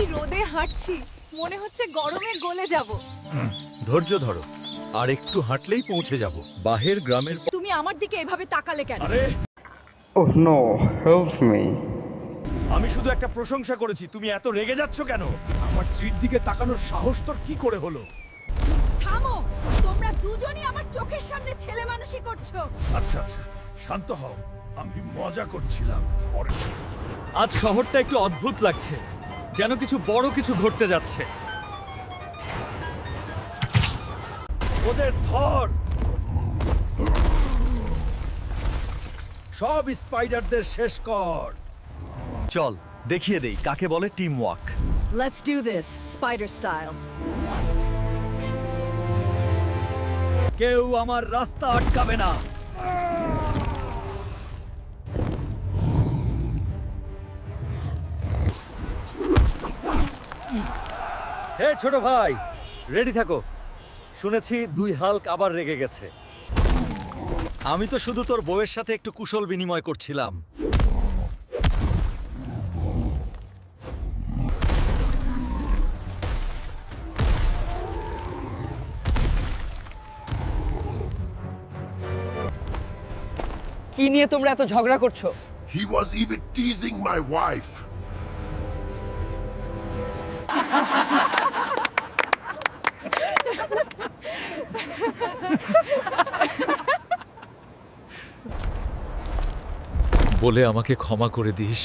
এই রোদে হাঁটছি। মনে হচ্ছে গরমে গলে যাব। ধৈর্য ধরো। আর একটু হাঁটলেই পৌঁছে যাব। বাহের গ্রামের তুমি আমার দিকে এভাবে তাকালে কেন? আরে! Oh no, help me. আমি শুধু একটা প্রশংসা করেছি। তুমি এত রেগে যাচ্ছ কেন? আমার স্ত্রীর দিকে তাকানোর সাহস তোর কি করে হলো? থামো! তোমরা দুজনই আমার চোখের সামনে ছেলে মানুষই করছ। আচ্ছা আচ্ছা শান্ত হও। আমি মজা করছিলাম। আজ শহরটা একটু অদ্ভুত লাগছে। যেন কিছু বড় কিছু ঘটতে যাচ্ছে। ওদের ধর! সব স্পাইডারদের শেষ কর। চল দেখিয়ে দেই কাকে বলে team work let's do this spider style কেউ আমার রাস্তা আটকাবে না। হে ছোট ভাই রেডি থাকো। শুনেছি দুই হাল্ক আবার রেগে গেছে। আমি তো শুধু তোর বউয়ের সাথে একটু কুশল বিনিময় করছিলাম। কি নিয়ে তোমরা এত ঝগড়া করছ? He was even teasing my wife. বলে আমাকে ক্ষমা করে দিস।